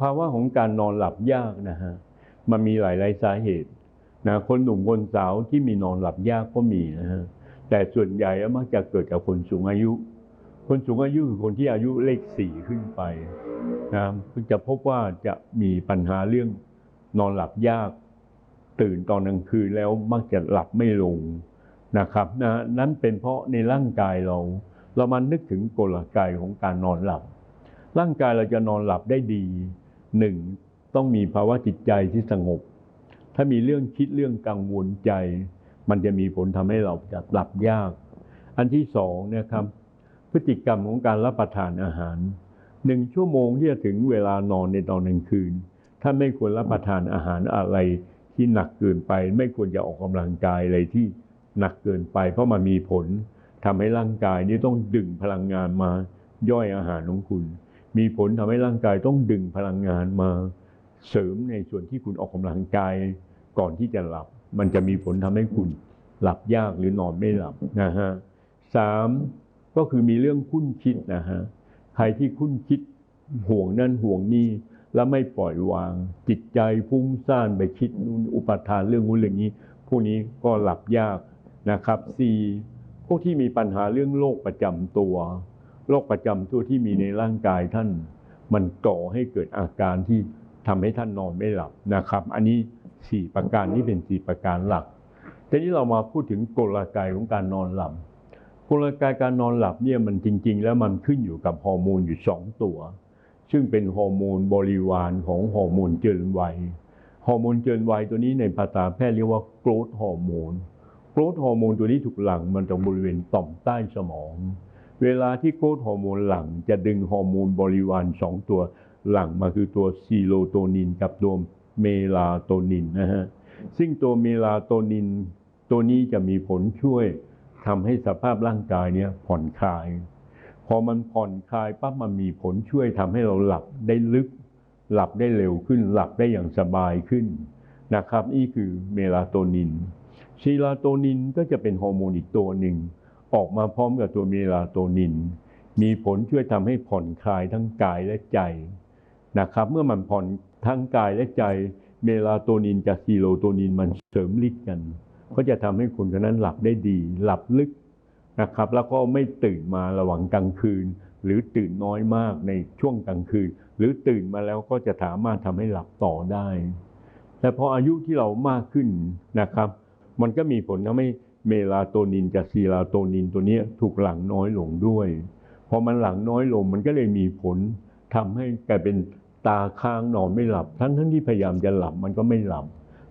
ภาวะของการนอนหลับยากนะฮะมันมีหลายๆสาเหตุนะคนหนุ่มคนสาวที่มีนอนหลับยากก็มีนะฮะแต่ส่วนใหญ่มักจะเกิดจากคนสูงอายุ คนสูงอายุคือคนที่อายุเลขสี่ขึ้นไปนะจะพบว่าจะมีปัญหาเรื่องนอนหลับยาก ตื่นตอนกลางคืนแล้วมักจะหลับไม่ลงนะครับนะนั้นเป็นเพราะในร่างกายเรา เรามานึกถึงกลไกของการนอนหลับ ร่างกายเราจะนอนหลับได้ดีหนึ่งต้องมีภาวะจิตใจที่สงบ ถ้ามีเรื่องคิดเรื่องกังวลใจ มันจะมีผลทำให้เราจะหลับยาก อันที่สองนี่ยครับพฤติกรรมของการรับประทานอาหารหนึ่งชั่วโมงที่จะถึงเวลานอนในตอนกลางคืนท่านไม่ควรรับประทานอาหารอะไรที่หนักเกินไป ไม่ควรจะออกกำลังกายอะไรที่หนักเกินไป เพราะมันมีผลทำให้ร่างกายนี้ต้องดึงพลังงานมาย่อยอาหารของคุณ มีผลทำให้ร่างกายต้องดึงพลังงานมาเสริมในส่วนที่คุณออกกำลังกายก่อนที่จะหลับ มันจะมีผลทำให้คุณหลับยากหรือนอนไม่หลับนะฮะสามก็คือมีเรื่องคุ้นคิดนะฮะใครที่คุ้นคิดห่วงนั่นห่วงนี่แล้วไม่ปล่อยวาง จิตใจฟุ้งซ่านไปคิดนู่นอุปทานเรื่องนู้นเรื่องนี้ พวกนี้ก็หลับยากนะครับสี่พวกที่มีปัญหาเรื่องโรคประจำตัว โรคประจำตัวที่มีในร่างกายท่าน มันก่อให้เกิดอาการที่ทำให้ท่านนอนไม่หลับนะครับ อันนี้สี่ประการนี้เป็นสี่ประการหลักทีนี้เรามาพูดถึงกลไกของการนอนหลับกลไกการนอนหลับเนี่ยมันจริง ๆ แล้วมันขึ้นอยู่กับฮอร์โมนอยู่สองตัว ซึ่งเป็นฮอร์โมนบริวารของฮอร์โมนเจริญวัยฮอร์โมนเจริญวัยตัวนี้ในภาษาแพทย์เรียกว่าโกรทฮอร์โมนโกรทฮอร์โมนตัวนี้ถูกหลั่งมันตรงบริเวณต่อมใต้สมอง เวลาที่โกรทฮอร์โมนหลังจะดึงฮอร์โมนบริวารสองตัวหลังมาคือตัวซีโรโทนินกับตัวเมลาโทนินนะฮะซึ่งตัวเมลาโทนินตัวนี้จะมีผลช่วยทำให้สภาพร่างกายเนี่ยผ่อนคลาย พอมันผ่อนคลายปั๊บมันมีผลช่วยทำให้เราหลับได้ลึก หลับได้เร็วขึ้น หลับได้อย่างสบายขึ้นนะครับ นี่คือเมลาโทนินซีลาโทนินก็จะเป็นฮอร์โมนอีกตัวหนึ่ง ออกมาพร้อมกับตัวเมลาโทนิน มีผลช่วยทำให้ผ่อนคลายทั้งกายและใจนะครับเมื่อมันผ่อนทั้งกายและใจ เมลาโทนินกับซีโรโทนินมันเสริมฤทธิ์กันก็จะทำให้คนคนนั้นหลับได้ดี หลับลึกนะครับ แล้วก็ไม่ตื่นมาระหว่างกลางคืน หรือตื่นน้อยมากในช่วงกลางคืน หรือตื่นมาแล้วก็จะสามารถทำให้หลับต่อได้ แต่พออายุที่เรามากขึ้นนะครับ มันก็มีผลทำให้ เมลาโทนินกับซีโรโทนินตัวนี้ถูกหลั่งน้อยลงด้วยพอมันหลั่งน้อยลงมันก็เลยมีผลทำให้กลายเป็นตาค้างนอนไม่หลับ ทั้งทั้งที่พยายามจะหลับมันก็ไม่หลับ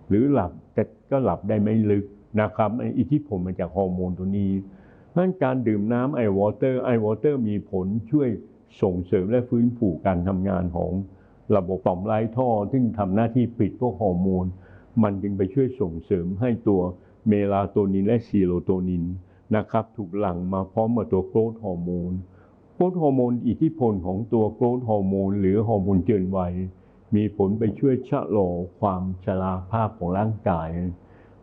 หรือหลับแต่ก็หลับได้ไม่ลึกนะครับอิทธิพลมาจากฮอร์โมนตัวนี้นั้นการดื่มน้ำไอวอเตอร์ไอวอเตอร์มีผลช่วยส่งเสริมและฟื้นฟูการทำงานของระบบต่อมไร้ท่อ ซึ่งทำหน้าที่ปิดพวกฮอร์โมน มันจึงไปช่วยส่งเสริมให้ตัว เมลาโทนินและซีโรโทนินนะครับถูกหลั่งมาพร้อมกับตัวโกรทฮอร์โมนโกรทฮอร์โมนอิทธิพลของตัวโกรทฮอร์โมนหรือฮอร์โมนเจินวัยมีผลไปช่วยชะลอความชราภาพของร่างกาย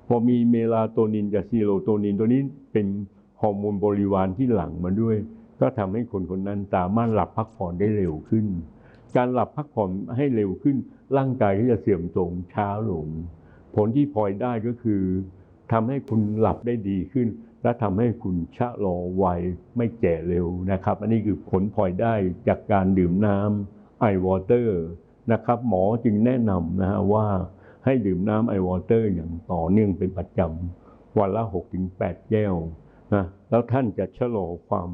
พอมีเมลาโทนินกับซีโรโทนินตัวนี้เป็นฮอร์โมนบริวารที่หลั่งมาด้วย ก็ทำให้คนคนนั้นสามารถหลับพักผ่อนได้เร็วขึ้น การหลับพักผ่อนให้เร็วขึ้น ร่างกายก็จะเสื่อมโทรมช้าลง ผลที่พลอยได้ก็คือ ทำให้คุณหลับได้ดีขึ้น และทำให้คุณชะลอวัยไม่แก่เร็วนะครับ อันนี้คือผลพลอยได้จากการดื่มน้ำไอวอเตอร์นะครับ หมอจึงแนะนำนะฮะว่าให้ดื่มน้ำไอวอเตอร์อย่างต่อเนื่องเป็นประจำวันละ 6-8 แก้วนะแล้วท่านจะชะลอความ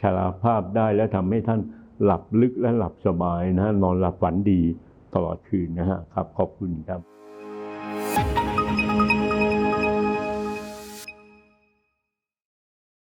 ชราภาพได้และทำให้ท่านหลับลึกและหลับสบายนะฮะนอนหลับฝันดีตลอดคืนนะฮะครับขอบคุณครับ